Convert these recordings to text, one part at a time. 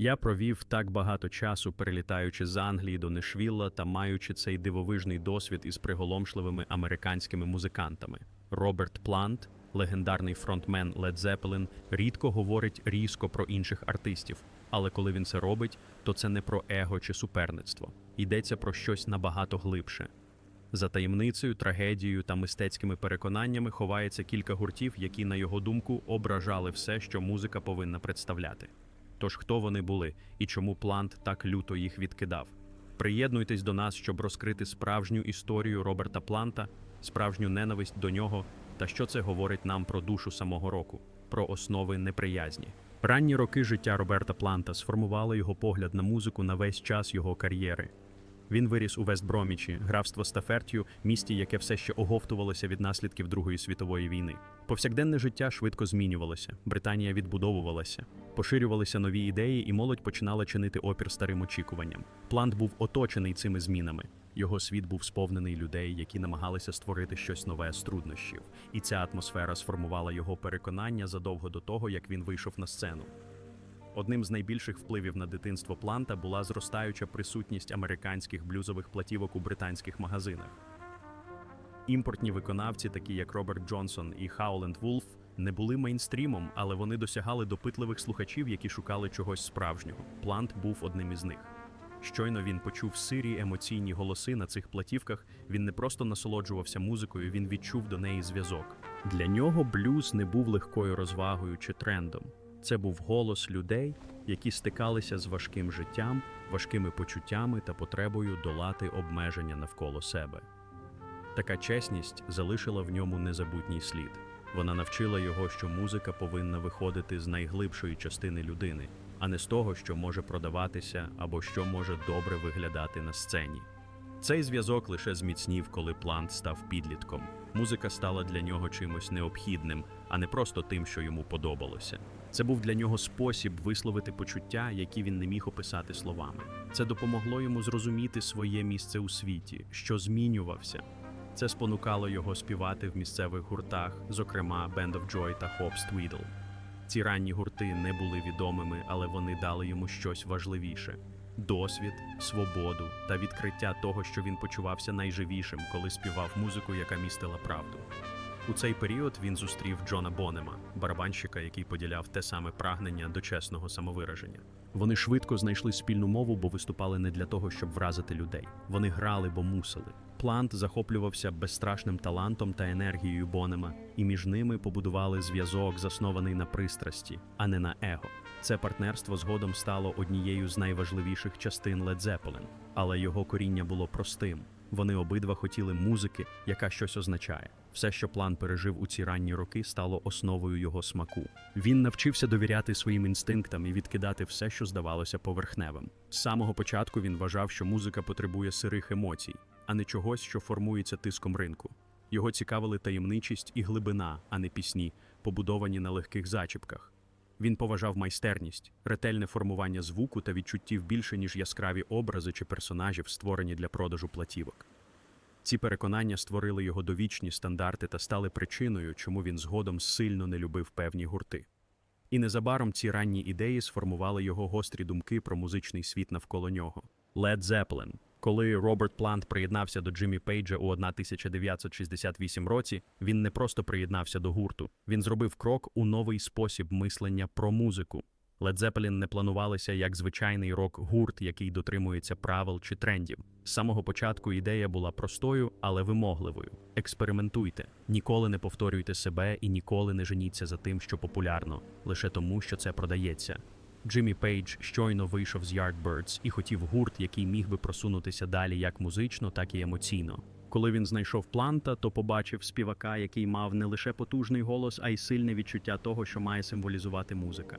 Я провів так багато часу, перелітаючи з Англії до Нешвілла та маючи цей дивовижний досвід із приголомшливими американськими музикантами. Роберт Плант, легендарний фронтмен Led Zeppelin, рідко говорить різко про інших артистів, але коли він це робить, то це не про его чи суперництво. Йдеться про щось набагато глибше. За таємницею, трагедією та мистецькими переконаннями ховається кілька гуртів, які, на його думку, ображали все, що музика повинна представляти. Тож хто вони були і чому Плант так люто їх відкидав? Приєднуйтесь до нас, щоб розкрити справжню історію Роберта Планта, справжню ненависть до нього та що це говорить нам про душу самого року, про основи неприязні. Ранні роки життя Роберта Планта сформували його погляд на музику на весь час його кар'єри. Він виріс у Вестбромічі, графство Стафертію, місті, яке все ще оговтувалося від наслідків Другої світової війни. Повсякденне життя швидко змінювалося. Британія відбудовувалася, поширювалися нові ідеї, і молодь починала чинити опір старим очікуванням. Плант був оточений цими змінами. Його світ був сповнений людей, які намагалися створити щось нове з труднощів, і ця атмосфера сформувала його переконання задовго до того, як він вийшов на сцену. Одним з найбільших впливів на дитинство Планта була зростаюча присутність американських блюзових платівок у британських магазинах. Імпортні виконавці, такі як Роберт Джонсон і Хауленд Вулф, не були мейнстрімом, але вони досягали допитливих слухачів, які шукали чогось справжнього. Плант був одним із них. Щойно він почув сирі емоційні голоси на цих платівках. Він не просто насолоджувався музикою, він відчув до неї зв'язок. Для нього блюз не був легкою розвагою чи трендом. Це був голос людей, які стикалися з важким життям, важкими почуттями та потребою долати обмеження навколо себе. Така чесність залишила в ньому незабутній слід. Вона навчила його, що музика повинна виходити з найглибшої частини людини, а не з того, що може продаватися або що може добре виглядати на сцені. Цей зв'язок лише зміцнів, коли Плант став підлітком. Музика стала для нього чимось необхідним, а не просто тим, що йому подобалося. Це був для нього спосіб висловити почуття, які він не міг описати словами. Це допомогло йому зрозуміти своє місце у світі, що змінювався. Це спонукало його співати в місцевих гуртах, зокрема Band of Joy та Hobbs Tweedle. Ці ранні гурти не були відомими, але вони дали йому щось важливіше: досвід, свободу та відкриття того, що він почувався найживішим, коли співав музику, яка містила правду. У цей період він зустрів Джона Бонема, барабанщика, який поділяв те саме прагнення до чесного самовираження. Вони швидко знайшли спільну мову, бо виступали не для того, щоб вразити людей. Вони грали, бо мусили. Плант захоплювався безстрашним талантом та енергією Бонема, і між ними побудували зв'язок, заснований на пристрасті, а не на его. Це партнерство згодом стало однією з найважливіших частин Led Zeppelin, але його коріння було простим. Вони обидва хотіли музики, яка щось означає. Все, що план пережив у ці ранні роки, стало основою його смаку. Він навчився довіряти своїм інстинктам і відкидати все, що здавалося поверхневим. З самого початку він вважав, що музика потребує сирих емоцій, а не чогось, що формується тиском ринку. Його цікавили таємничість і глибина, а не пісні, побудовані на легких зачіпках. Він поважав майстерність, ретельне формування звуку та відчуттів більше, ніж яскраві образи чи персонажів, створені для продажу платівок. Ці переконання створили його довічні стандарти та стали причиною, чому він згодом сильно не любив певні гурти. І незабаром ці ранні ідеї сформували його гострі думки про музичний світ навколо нього. Led Zeppelin. Коли Роберт Плант приєднався до Джиммі Пейджа у 1968 році, він не просто приєднався до гурту, він зробив крок у новий спосіб мислення про музику. Zeppelin не планувалися як звичайний рок-гурт, який дотримується правил чи трендів. З самого початку ідея була простою, але вимогливою. Експериментуйте, ніколи не повторюйте себе і ніколи не женіться за тим, що популярно, лише тому, що це продається. Джиммі Пейдж щойно вийшов з Yardbirds і хотів гурт, який міг би просунутися далі як музично, так і емоційно. Коли він знайшов планта, то побачив співака, який мав не лише потужний голос, а й сильне відчуття того, що має символізувати музика.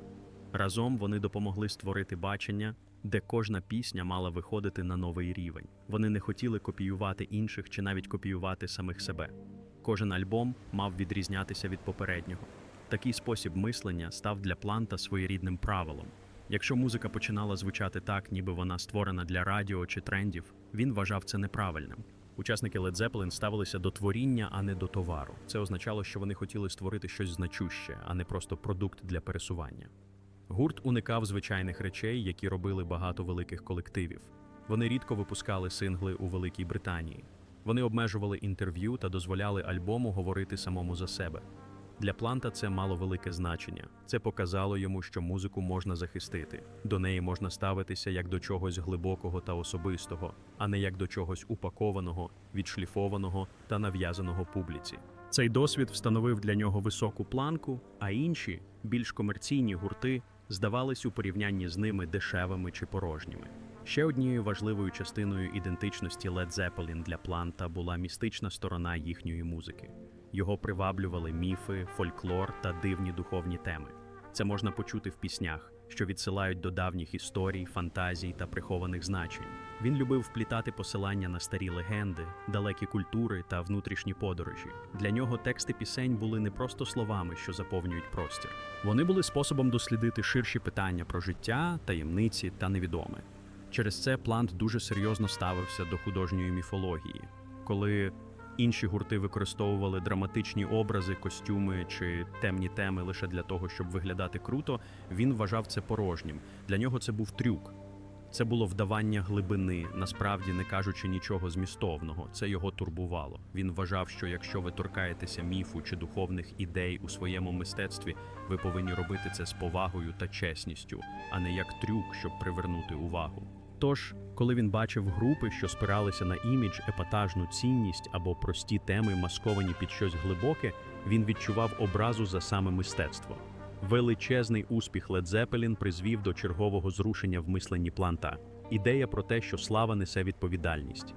Разом вони допомогли створити бачення, де кожна пісня мала виходити на новий рівень. Вони не хотіли копіювати інших чи навіть копіювати самих себе. Кожен альбом мав відрізнятися від попереднього. Такий спосіб мислення став для планта своєрідним правилом. Якщо музика починала звучати так, ніби вона створена для радіо чи трендів, він вважав це неправильним. Учасники Led Zeppelin ставилися до творіння, а не до товару. Це означало, що вони хотіли створити щось значуще, а не просто продукт для пересування. Гурт уникав звичайних речей, які робили багато великих колективів. Вони рідко випускали сингли у Великій Британії. Вони обмежували інтерв'ю та дозволяли альбому говорити самому за себе. Для Планта це мало велике значення. Це показало йому, що музику можна захистити. До неї можна ставитися як до чогось глибокого та особистого, а не як до чогось упакованого, відшліфованого та нав'язаного публіці. Цей досвід встановив для нього високу планку, а інші, більш комерційні гурти, здавались у порівнянні з ними дешевими чи порожніми. Ще однією важливою частиною ідентичності Led Zeppelin для Планта була містична сторона їхньої музики. Його приваблювали міфи, фольклор та дивні духовні теми. Це можна почути в піснях, що відсилають до давніх історій, фантазій та прихованих значень. Він любив вплітати посилання на старі легенди, далекі культури та внутрішні подорожі. Для нього тексти пісень були не просто словами, що заповнюють простір. Вони були способом дослідити ширші питання про життя, таємниці та невідоме. Через це Плант дуже серйозно ставився до художньої міфології, коли інші гурти використовували драматичні образи, костюми чи темні теми лише для того, щоб виглядати круто. Він вважав це порожнім. Для нього це був трюк. Це було вдавання глибини, насправді не кажучи нічого змістовного. Це його турбувало. Він вважав, що якщо ви торкаєтеся міфу чи духовних ідей у своєму мистецтві, ви повинні робити це з повагою та чесністю, а не як трюк, щоб привернути увагу. Тож, коли він бачив групи, що спиралися на імідж, епатажну цінність або прості теми, масковані під щось глибоке, він відчував образу за саме мистецтво. Величезний успіх Led Zeppelin призвів до чергового зрушення в мисленні планта. Ідея про те, що слава несе відповідальність.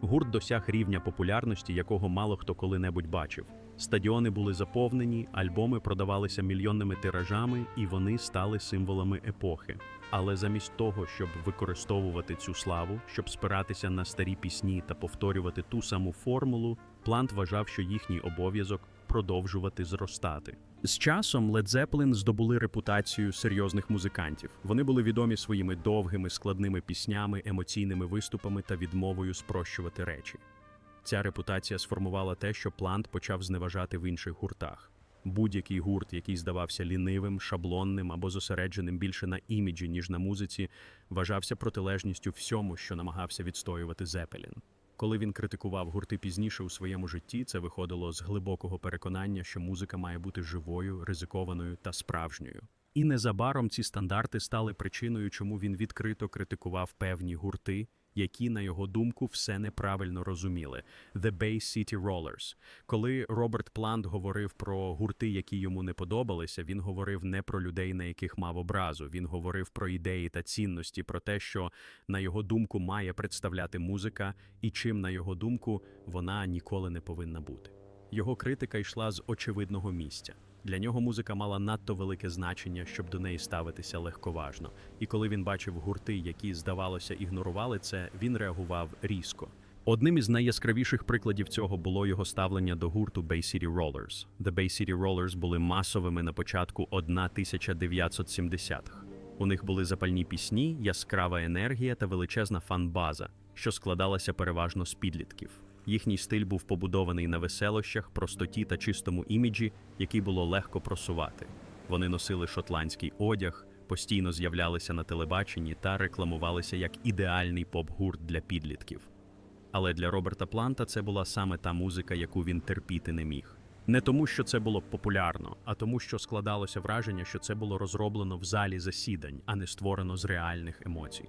Гурт досяг рівня популярності, якого мало хто коли-небудь бачив. Стадіони були заповнені, альбоми продавалися мільйонними тиражами, і вони стали символами епохи. Але замість того, щоб використовувати цю славу, щоб спиратися на старі пісні та повторювати ту саму формулу, Плант вважав, що їхній обов'язок продовжувати зростати. З часом Led Zeppelin здобули репутацію серйозних музикантів. Вони були відомі своїми довгими складними піснями, емоційними виступами та відмовою спрощувати речі. Ця репутація сформувала те, що Плант почав зневажати в інших гуртах. Будь-який гурт, який здавався лінивим, шаблонним або зосередженим більше на іміджі, ніж на музиці, вважався протилежністю всьому, що намагався відстоювати Зепелін. Коли він критикував гурти пізніше у своєму житті, це виходило з глибокого переконання, що музика має бути живою, ризикованою та справжньою. І незабаром ці стандарти стали причиною, чому він відкрито критикував певні гурти, які, на його думку, все неправильно розуміли. The Bay City Rollers. Коли Роберт Плант говорив про гурти, які йому не подобалися, він говорив не про людей, на яких мав образу. Він говорив про ідеї та цінності, про те, що, на його думку, має представляти музика, і чим, на його думку, вона ніколи не повинна бути. Його критика йшла з очевидного місця. Для нього музика мала надто велике значення, щоб до неї ставитися легковажно. І коли він бачив гурти, які, здавалося, ігнорували це, він реагував різко. Одним із найяскравіших прикладів цього було його ставлення до гурту Bay City Rollers. The Bay City Rollers були масовими на початку 1970-х. У них були запальні пісні, яскрава енергія та величезна фан-база, що складалася переважно з підлітків. Їхній стиль був побудований на веселощах, простоті та чистому іміджі, який було легко просувати. Вони носили шотландський одяг, постійно з'являлися на телебаченні та рекламувалися як ідеальний поп-гурт для підлітків. Але для Роберта Планта це була саме та музика, яку він терпіти не міг. Не тому, що це було популярно, а тому, що складалося враження, що це було розроблено в залі засідань, а не створено з реальних емоцій.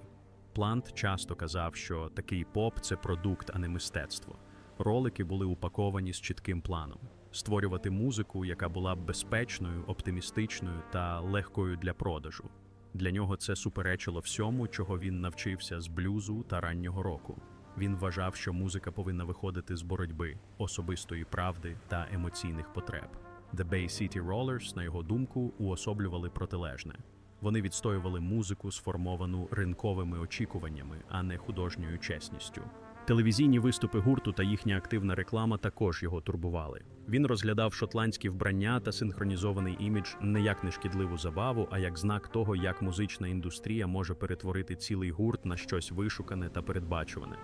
Плант часто казав, що такий поп це продукт, а не мистецтво. Ролики були упаковані з чітким планом: створювати музику, яка була б безпечною, оптимістичною та легкою для продажу. Для нього це суперечило всьому, чого він навчився з блюзу та раннього року. Він вважав, що музика повинна виходити з боротьби, особистої правди та емоційних потреб. The Bay City Rollers, на його думку, уособлювали протилежне. Вони відстоювали музику, сформовану ринковими очікуваннями, а не художньою чесністю. Телевізійні виступи гурту та їхня активна реклама також його турбували. Він розглядав шотландські вбрання та синхронізований імідж не як нешкідливу забаву, а як знак того, як музична індустрія може перетворити цілий гурт на щось вишукане та передбачуване.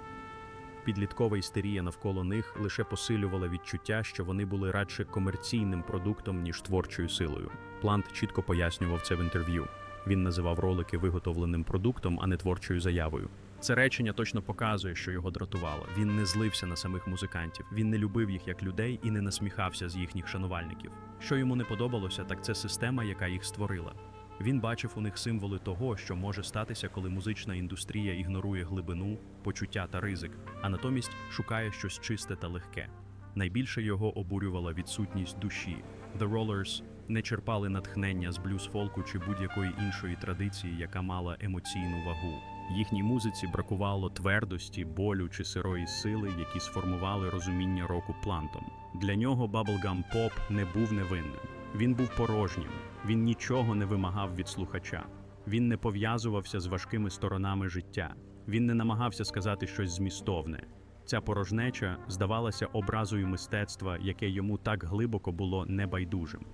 Підліткова істерія навколо них лише посилювала відчуття, що вони були радше комерційним продуктом, ніж творчою силою. Плант чітко пояснював це в інтерв'ю. Він називав ролики виготовленим продуктом, а не творчою заявою. Це речення точно показує, що його дратувало. Він не злився на самих музикантів, він не любив їх як людей і не насміхався з їхніх шанувальників. Що йому не подобалося, так це система, яка їх створила. Він бачив у них символи того, що може статися, коли музична індустрія ігнорує глибину, почуття та ризик, а натомість шукає щось чисте та легке. Найбільше його обурювала відсутність душі. The Rollers не черпали натхнення з блюз-фолку чи будь-якої іншої традиції, яка мала емоційну вагу. Їхній музиці бракувало твердості, болю чи сирої сили, які сформували розуміння року плантом. Для нього Bubblegum Pop не був невинним. Він був порожнім. Він нічого не вимагав від слухача. Він не пов'язувався з важкими сторонами життя. Він не намагався сказати щось змістовне. Ця порожнеча здавалася образою мистецтва, яке йому так глибоко було небайдужим.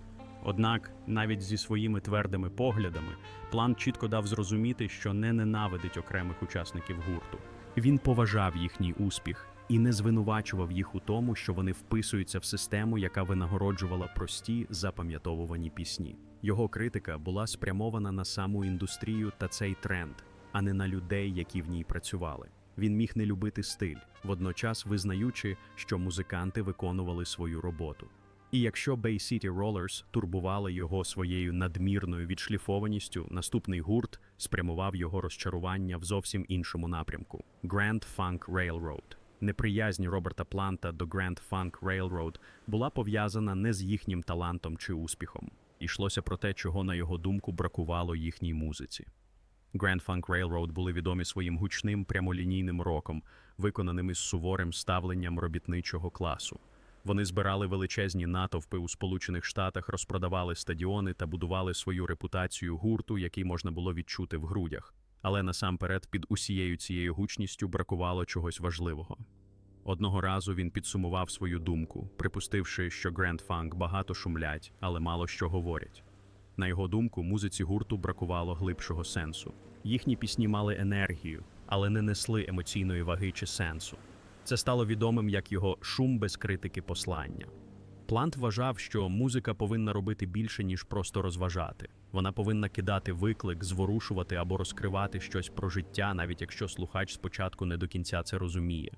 Однак, навіть зі своїми твердими поглядами, план чітко дав зрозуміти, що не ненавидить окремих учасників гурту. Він поважав їхній успіх і не звинувачував їх у тому, що вони вписуються в систему, яка винагороджувала прості запам'ятовувані пісні. Його критика була спрямована на саму індустрію та цей тренд, а не на людей, які в ній працювали. Він міг не любити стиль, водночас визнаючи, що музиканти виконували свою роботу. І якщо Bay City Rollers турбували його своєю надмірною відшліфованістю, наступний гурт спрямував його розчарування в зовсім іншому напрямку Grand Funk Railroad. Неприязнь Роберта Планта до Grand Funk Railroad була пов'язана не з їхнім талантом чи успіхом. Ішлося про те, чого, на його думку, бракувало їхній музиці. Grand Funk Railroad були відомі своїм гучним прямолінійним роком, виконаним із суворим ставленням робітничого класу. Вони збирали величезні натовпи у Сполучених Штатах, розпродавали стадіони та будували свою репутацію гурту, який можна було відчути в грудях. Але насамперед під усією цією гучністю бракувало чогось важливого. Одного разу він підсумував свою думку, припустивши, що Grand Funk багато шумлять, але мало що говорять. На його думку, музиці гурту бракувало глибшого сенсу. Їхні пісні мали енергію, але не несли емоційної ваги чи сенсу. Це стало відомим як його шум без критики послання. Плант вважав, що музика повинна робити більше, ніж просто розважати. Вона повинна кидати виклик, зворушувати або розкривати щось про життя, навіть якщо слухач спочатку не до кінця це розуміє.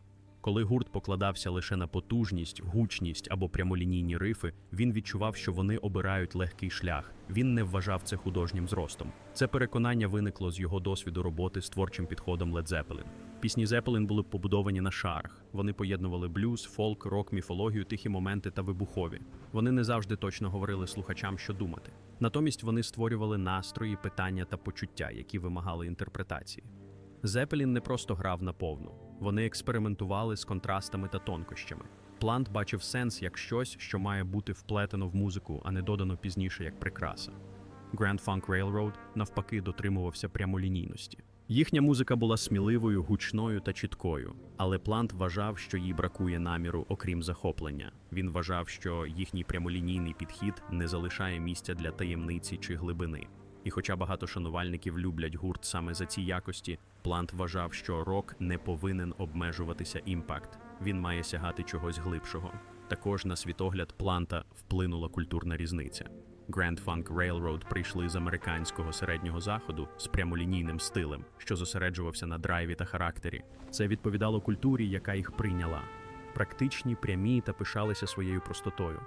Коли гурт покладався лише на потужність, гучність або прямолінійні рифи, він відчував, що вони обирають легкий шлях. Він не вважав це художнім зростом. Це переконання виникло з його досвіду роботи з творчим підходом Led Zeppelin. Пісні Zeppelin були побудовані на шарах. Вони поєднували блюз, фолк, рок, міфологію, тихі моменти та вибухові. Вони не завжди точно говорили слухачам, що думати. Натомість вони створювали настрої, питання та почуття, які вимагали інтерпретації. Зепелін не просто грав на повну. Вони експериментували з контрастами та тонкощами. Плант бачив сенс як щось, що має бути вплетено в музику, а не додано пізніше як прикраса. Grand Funk Railroad навпаки дотримувався прямолінійності. Їхня музика була сміливою, гучною та чіткою, але Плант вважав, що їй бракує наміру, окрім захоплення. Він вважав, що їхній прямолінійний підхід не залишає місця для таємниці чи глибини. І хоча багато шанувальників люблять гурт саме за ці якості, Плант вважав, що рок не повинен обмежуватися імпакт, він має сягати чогось глибшого. Також на світогляд Планта вплинула культурна різниця. Grand Funk Railroad прийшли з американського середнього заходу з прямолінійним стилем, що зосереджувався на драйві та характері. Це відповідало культурі, яка їх прийняла. Практичні, прямі та пишалися своєю простотою.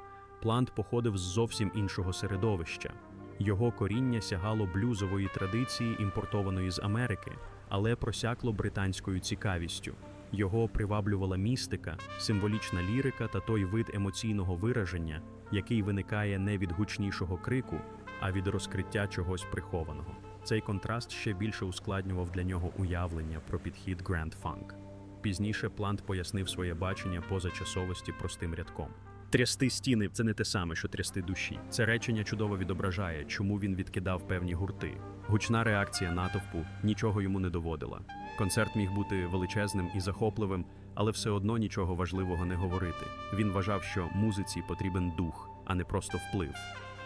Плант походив з зовсім іншого середовища. Його коріння сягало блюзової традиції, імпортованої з Америки, але просякло британською цікавістю. Його приваблювала містика, символічна лірика та той вид емоційного вираження, який виникає не від гучнішого крику, а від розкриття чогось прихованого. Цей контраст ще більше ускладнював для нього уявлення про підхід Grand Funk. Пізніше Плант пояснив своє бачення позачасовості простим рядком. Трясти стіни це не те саме, що трясти душі. Це речення чудово відображає, чому він відкидав певні гурти. Гучна реакція натовпу нічого йому не доводила. Концерт міг бути величезним і захопливим, але все одно нічого важливого не говорити. Він вважав, що музиці потрібен дух, а не просто вплив.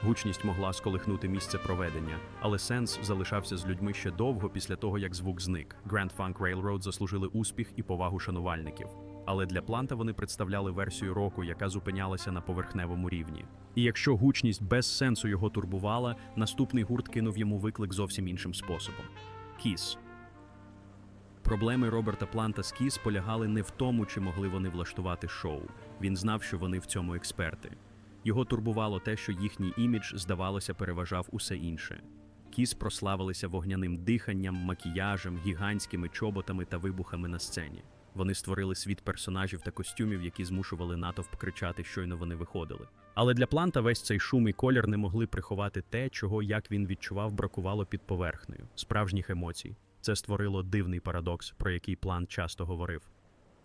Гучність могла сколихнути місце проведення, але сенс залишався з людьми ще довго після того, як звук зник. Grand Funk Railroad заслужили успіх і повагу шанувальників. Але для планта вони представляли версію року, яка зупинялася на поверхневому рівні. І якщо гучність без сенсу його турбувала, наступний гурт кинув йому виклик зовсім іншим способом. Кіс. Проблеми Роберта Планта з Кіс полягали не в тому, чи могли вони влаштувати шоу. Він знав, що вони в цьому експерти. Його турбувало те, що їхній імідж, здавалося, переважав усе інше. Кіс прославилися вогняним диханням, макіяжем, гігантськими чоботами та вибухами на сцені. Вони створили світ персонажів та костюмів, які змушували натовп кричати, щойно вони виходили. Але для планта весь цей шум і колір не могли приховати те, чого, як він відчував, бракувало під поверхнею справжніх емоцій. Це створило дивний парадокс, про який план часто говорив.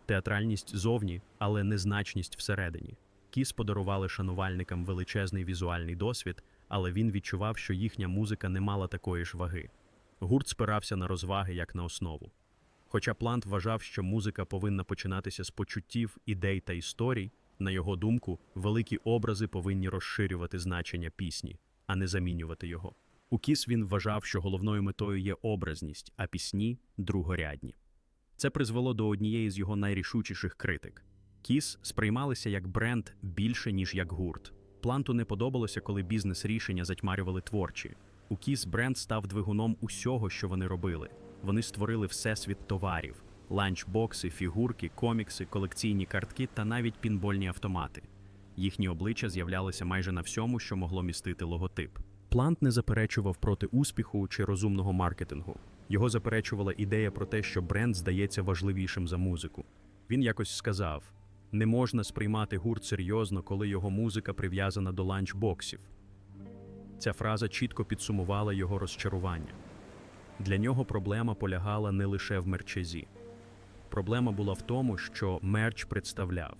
Театральність зовні, але незначність всередині. Кіс подарували шанувальникам величезний візуальний досвід, але він відчував, що їхня музика не мала такої ж ваги. Гурт спирався на розваги як на основу. Хоча Плант вважав, що музика повинна починатися з почуттів, ідей та історій, на його думку, великі образи повинні розширювати значення пісні, а не замінювати його. У Кіс він вважав, що головною метою є образність, а пісні другорядні. Це призвело до однієї з його найрішучіших критик. Кіс сприймалися як бренд більше, ніж як гурт. Планту не подобалося, коли бізнес-рішення затьмарювали творчі. У Кіс бренд став двигуном усього, що вони робили. Вони створили всесвіт товарів: ланчбокси, фігурки, комікси, колекційні картки та навіть пінбольні автомати. Їхні обличчя з'являлися майже на всьому, що могло містити логотип. Плант не заперечував проти успіху чи розумного маркетингу. Його заперечувала ідея про те, що бренд здається важливішим за музику. Він якось сказав: не можна сприймати гурт серйозно, коли його музика прив'язана до ланчбоксів. Ця фраза чітко підсумувала його розчарування. Для нього проблема полягала не лише в мерчезі. Проблема була в тому, що мерч представляв.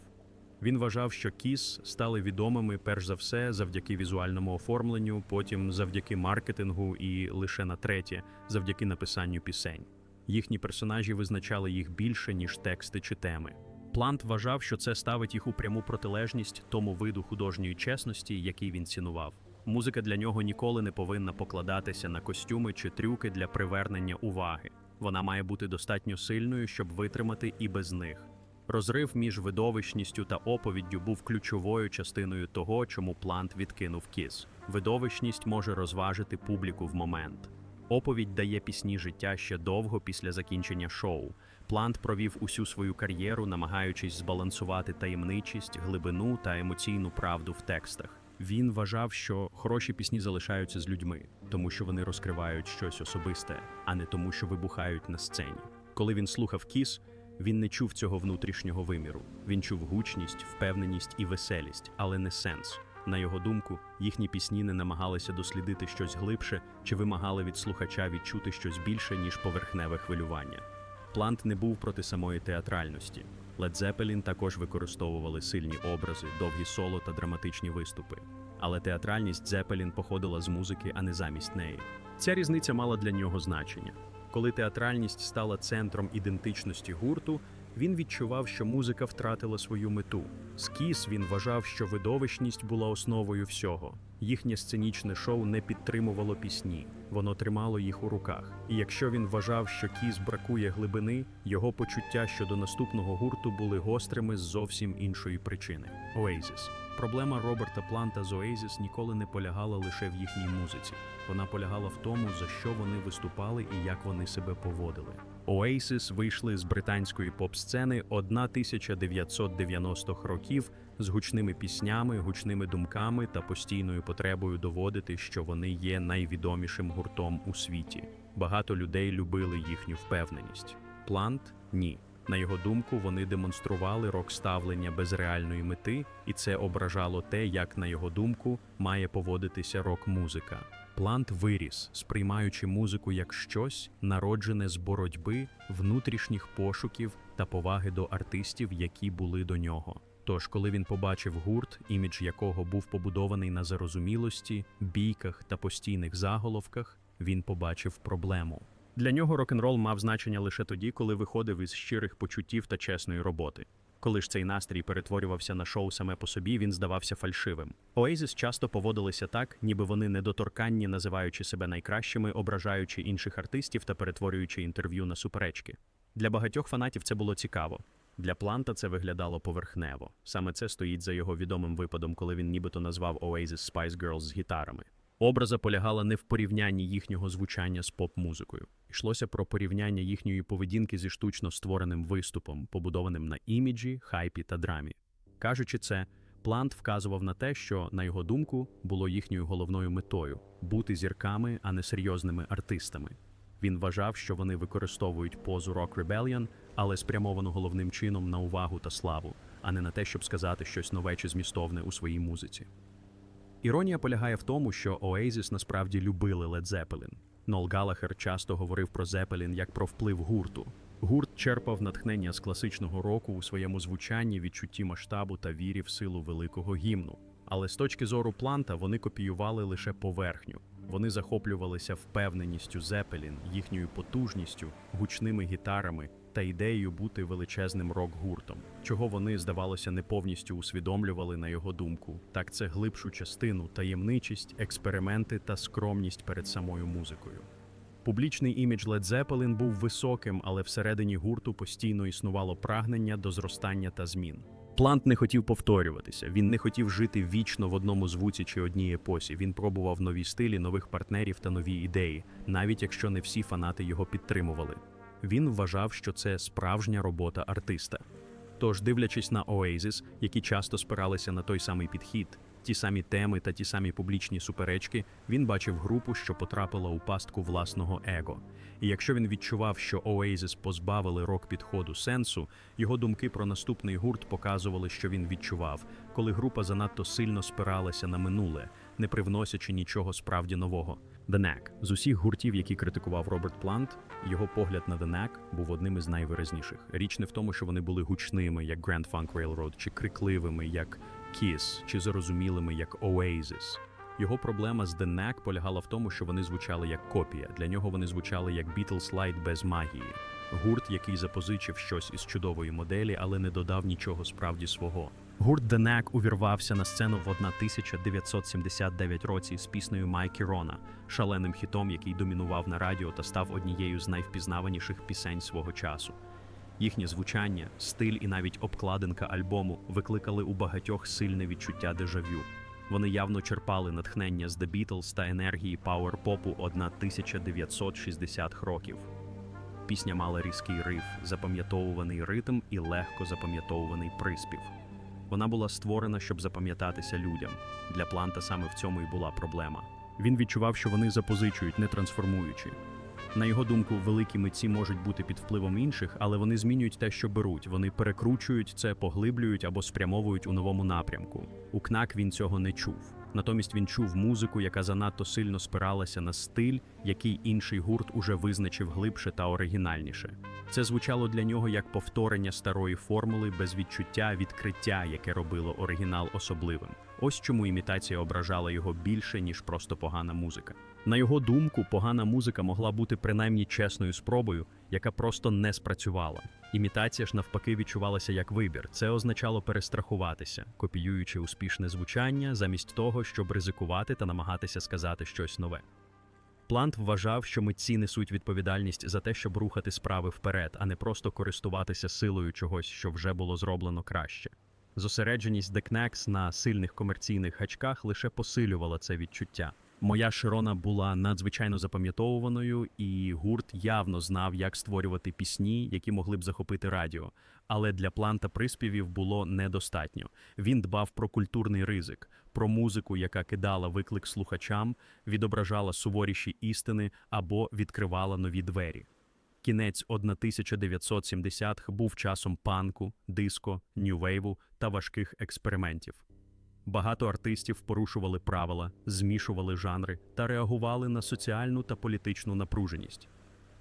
Він вважав, що Кіс стали відомими перш за все завдяки візуальному оформленню, потім завдяки маркетингу і лише на третє завдяки написанню пісень. Їхні персонажі визначали їх більше, ніж тексти чи теми. Плант вважав, що це ставить їх у пряму протилежність тому виду художньої чесності, який він цінував. Музика для нього ніколи не повинна покладатися на костюми чи трюки для привернення уваги. Вона має бути достатньо сильною, щоб витримати і без них. Розрив між видовищністю та оповіддю був ключовою частиною того, чому плант відкинув кіс. Видовищність може розважити публіку в момент. Оповідь дає пісні життя ще довго після закінчення шоу. Плант провів усю свою кар'єру, намагаючись збалансувати таємничість, глибину та емоційну правду в текстах. Він вважав, що хороші пісні залишаються з людьми, тому що вони розкривають щось особисте, а не тому, що вибухають на сцені. Коли він слухав кіс, він не чув цього внутрішнього виміру. Він чув гучність, впевненість і веселість, але не сенс. На його думку, їхні пісні не намагалися дослідити щось глибше чи вимагали від слухача відчути щось більше, ніж поверхневе хвилювання. Плант не був проти самої театральності. Led Zeppelin також використовували сильні образи, довгі соло та драматичні виступи. Але театральність Зепелін походила з музики, а не замість неї. Ця різниця мала для нього значення. Коли театральність стала центром ідентичності гурту, він відчував, що музика втратила свою мету. Скіс він вважав, що видовищність була основою всього. Їхнє сценічне шоу не підтримувало пісні, воно тримало їх у руках. І якщо він вважав, що кіз бракує глибини, його почуття щодо наступного гурту були гострими з зовсім іншої причини. Оейзіс. Проблема Роберта Планта з Оейзіс ніколи не полягала лише в їхній музиці. Вона полягала в тому, за що вони виступали і як вони себе поводили. Oasis вийшли з британської поп-сцени 1990-х років з гучними піснями, гучними думками та постійною потребою доводити, що вони є найвідомішим гуртом у світі. Багато людей любили їхню впевненість. Плант ні. На його думку, вони демонстрували рок-ставлення без реальної мети, і це ображало те, як, на його думку, має поводитися рок-музика. Плант виріс, сприймаючи музику як щось, народжене з боротьби, внутрішніх пошуків та поваги до артистів, які були до нього. Тож, коли він побачив гурт, імідж якого був побудований на зарозумілості, бійках та постійних заголовках, він побачив проблему. Для нього рок-н-рол мав значення лише тоді, коли виходив із щирих почуттів та чесної роботи. Коли ж цей настрій перетворювався на шоу саме по собі, він здавався фальшивим. Oasis часто поводилися так, ніби вони недоторканні, називаючи себе найкращими, ображаючи інших артистів та перетворюючи інтерв'ю на суперечки. Для багатьох фанатів це було цікаво. Для Планта це виглядало поверхнево. Саме це стоїть за його відомим випадом, коли він нібито назвав Oasis Spice Girls з гітарами. Образа полягала не в порівнянні їхнього звучання з поп-музикою. Йшлося про порівняння їхньої поведінки зі штучно створеним виступом, побудованим на іміджі, хайпі та драмі. Кажучи це, Плант вказував на те, що, на його думку, було їхньою головною метою бути зірками, а не серйозними артистами. Він вважав, що вони використовують позу Rock Rebellion, але спрямовану головним чином на увагу та славу, а не на те, щоб сказати щось нове чи змістовне у своїй музиці. Іронія полягає в тому, що Oasis насправді любили Led Zeppelin. Нол Галахер часто говорив про Зепелін як про вплив гурту. Гурт черпав натхнення з класичного року у своєму звучанні, відчутті масштабу та вірі в силу великого гімну. Але з точки зору планта вони копіювали лише поверхню. Вони захоплювалися впевненістю Зепелін, їхньою потужністю, гучними гітарами та ідеєю бути величезним рок-гуртом, чого вони, здавалося, не повністю усвідомлювали на його думку. Так це глибшу частину, таємничість, експерименти та скромність перед самою музикою. Публічний імідж Led Zeppelin був високим, але всередині гурту постійно існувало прагнення до зростання та змін. Плант не хотів повторюватися, він не хотів жити вічно в одному звуці чи одній епосі. Він пробував нові стилі, нових партнерів та нові ідеї, навіть якщо не всі фанати його підтримували. Він вважав, що це справжня робота артиста. Тож, дивлячись на Oasis, які часто спиралися на той самий підхід, ті самі теми та ті самі публічні суперечки, він бачив групу, що потрапила у пастку власного его. І якщо він відчував, що Oasis позбавили рок-підходу сенсу, його думки про наступний гурт показували, що він відчував, коли група занадто сильно спиралася на минуле, не привносячи нічого справді нового. Knack. з усіх гуртів, які критикував Роберт Плант, його погляд на Knack був одним із найвиразніших. Річ не в тому, що вони були гучними, як Grand Funk Railroad, чи крикливими, як Kiss, чи зарозумілими, як Oasis. Його проблема з Knack полягала в тому, що вони звучали як копія. Для нього вони звучали як Beatles Light без магії. Гурт, який запозичив щось із чудової моделі, але не додав нічого справді свого. Гурт The Knack увірвався на сцену в 1979 році з піснею Майкі Рона, шаленим хітом, який домінував на радіо та став однією з найвпізнаваніших пісень свого часу. Їхнє звучання, стиль і навіть обкладинка альбому викликали у багатьох сильне відчуття дежавю. Вони явно черпали натхнення з The Beatles та енергії пауер-попу 1960-х років. Пісня мала різкий риф, запам'ятовуваний ритм і легко запам'ятовуваний приспів. Вона була створена, щоб запам'ятатися людям. Для планта саме в цьому і була проблема. Він відчував, що вони запозичують, не трансформуючи. На його думку, великі митці можуть бути під впливом інших, але вони змінюють те, що беруть. Вони перекручують це, поглиблюють або спрямовують у новому напрямку. У КНАК він цього не чув. Натомість він чув музику, яка занадто сильно спиралася на стиль, який інший гурт уже визначив глибше та оригінальніше. Це звучало для нього як повторення старої формули без відчуття відкриття, яке робило оригінал особливим. Ось чому імітація ображала його більше, ніж просто погана музика. На його думку, погана музика могла бути принаймні чесною спробою, яка просто не спрацювала. Імітація ж навпаки відчувалася як вибір. Це означало перестрахуватися, копіюючи успішне звучання, замість того, щоб ризикувати та намагатися сказати щось нове. Плант вважав, що митці несуть відповідальність за те, щоб рухати справи вперед, а не просто користуватися силою чогось, що вже було зроблено краще. Зосередженість Декнекс на сильних комерційних гачках лише посилювала це відчуття. Моя Широна була надзвичайно запам'ятовуваною, і гурт явно знав, як створювати пісні, які могли б захопити радіо. Але для планта приспівів було недостатньо. Він дбав про культурний ризик, про музику, яка кидала виклик слухачам, відображала суворіші істини або відкривала нові двері. Кінець 1970-х був часом панку, диско, нью-вейву та важких експериментів. Багато артистів порушували правила, змішували жанри та реагували на соціальну та політичну напруженість.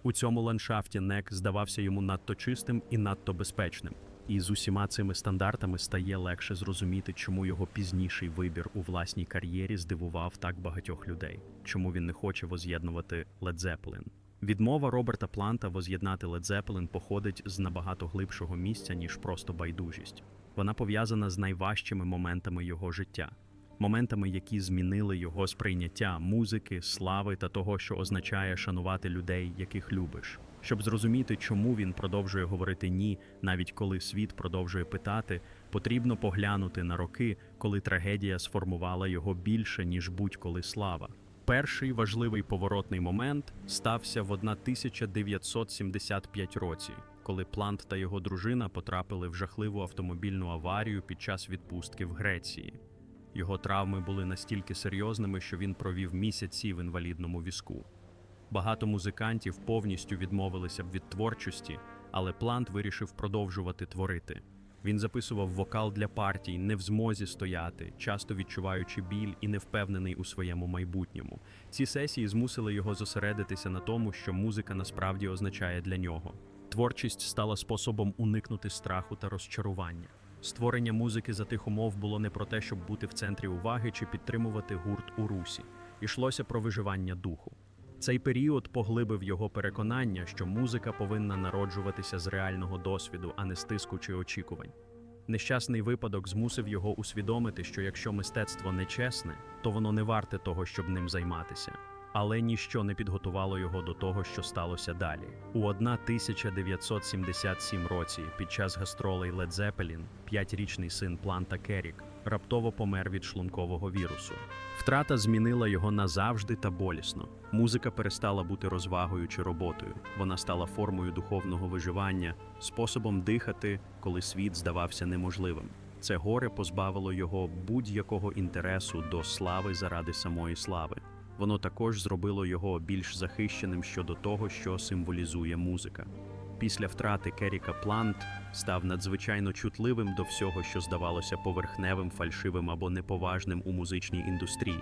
У цьому ландшафті НЕК здавався йому надто чистим і надто безпечним, і з усіма цими стандартами стає легше зрозуміти, чому його пізніший вибір у власній кар'єрі здивував так багатьох людей, чому він не хоче воз'єднувати Led Zeppelin. Відмова Роберта Планта воз'єднати Led походить з набагато глибшого місця, ніж просто байдужість. Вона пов'язана з найважчими моментами його життя, моментами, які змінили його сприйняття музики, слави та того, що означає шанувати людей, яких любиш. Щоб зрозуміти, чому він продовжує говорити ні, навіть коли світ продовжує питати, потрібно поглянути на роки, коли трагедія сформувала його більше, ніж будь-коли слава. Перший важливий поворотний момент стався в 1975 році, коли Плант та його дружина потрапили в жахливу автомобільну аварію під час відпустки в Греції. Його травми були настільки серйозними, що він провів місяці в інвалідному візку. Багато музикантів повністю відмовилися б від творчості, але Плант вирішив продовжувати творити. Він записував вокал для партій, не в змозі стояти, часто відчуваючи біль і невпевнений у своєму майбутньому. Ці сесії змусили його зосередитися на тому, що музика насправді означає для нього. Творчість стала способом уникнути страху та розчарування. Створення музики за тих умов було не про те, щоб бути в центрі уваги чи підтримувати гурт у русі. Ішлося про виживання духу. Цей період поглибив його переконання, що музика повинна народжуватися з реального досвіду, а не з тиску чи очікувань. Нещасний випадок змусив його усвідомити, що якщо мистецтво нечесне, то воно не варте того, щоб ним займатися. Але ніщо не підготувало його до того, що сталося далі. У 1977 році, під час гастролей Led Zeppelin, п'ятирічний син Планта Керрік раптово помер від шлункового вірусу. Втрата змінила його назавжди та болісно. Музика перестала бути розвагою чи роботою. Вона стала формою духовного виживання, способом дихати, коли світ здавався неможливим. Це горе позбавило його будь-якого інтересу до слави заради самої слави. Воно також зробило його більш захищеним щодо того, що символізує музика. Після втрати Керіка Плант став надзвичайно чутливим до всього, що здавалося поверхневим, фальшивим або неповажним у музичній індустрії.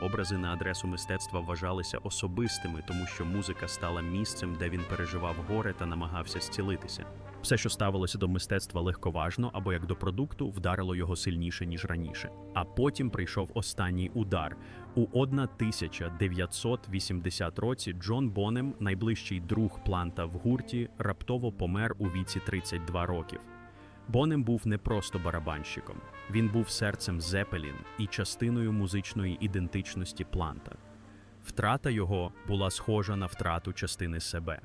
Образи на адресу мистецтва вважалися особистими, тому що музика стала місцем, де він переживав горе та намагався зцілитися. Все, що ставилося до мистецтва легковажно або як до продукту, вдарило його сильніше ніж раніше. А потім прийшов останній удар. У 1980 році Джон Бонем, найближчий друг планта в гурті, раптово помер у віці 32 років. Бонем був не просто барабанщиком, він був серцем Зепелін і частиною музичної ідентичності планта. Втрата його була схожа на втрату частини себе.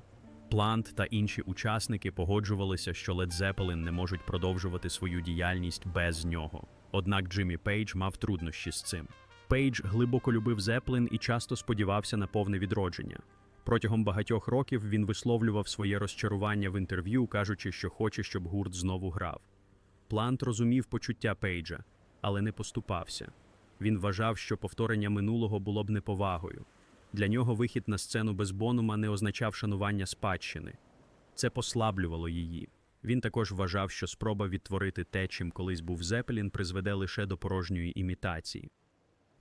Плант та інші учасники погоджувалися, що Led Zeppelin не можуть продовжувати свою діяльність без нього. Однак Джиммі Пейдж мав труднощі з цим. Пейдж глибоко любив Зеплин і часто сподівався на повне відродження. Протягом багатьох років він висловлював своє розчарування в інтерв'ю, кажучи, що хоче, щоб гурт знову грав. Плант розумів почуття Пейджа, але не поступався. Він вважав, що повторення минулого було б неповагою. Для нього вихід на сцену без Бонума не означав шанування спадщини. Це послаблювало її. Він також вважав, що спроба відтворити те, чим колись був Зепелін, призведе лише до порожньої імітації.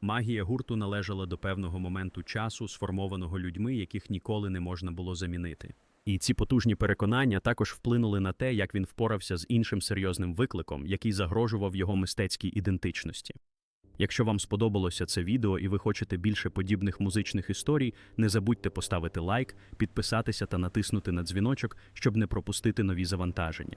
Магія гурту належала до певного моменту часу, сформованого людьми, яких ніколи не можна було замінити. І ці потужні переконання також вплинули на те, як він впорався з іншим серйозним викликом, який загрожував його мистецькій ідентичності. Якщо вам сподобалося це відео і ви хочете більше подібних музичних історій, не забудьте поставити лайк, підписатися та натиснути на дзвіночок, щоб не пропустити нові завантаження.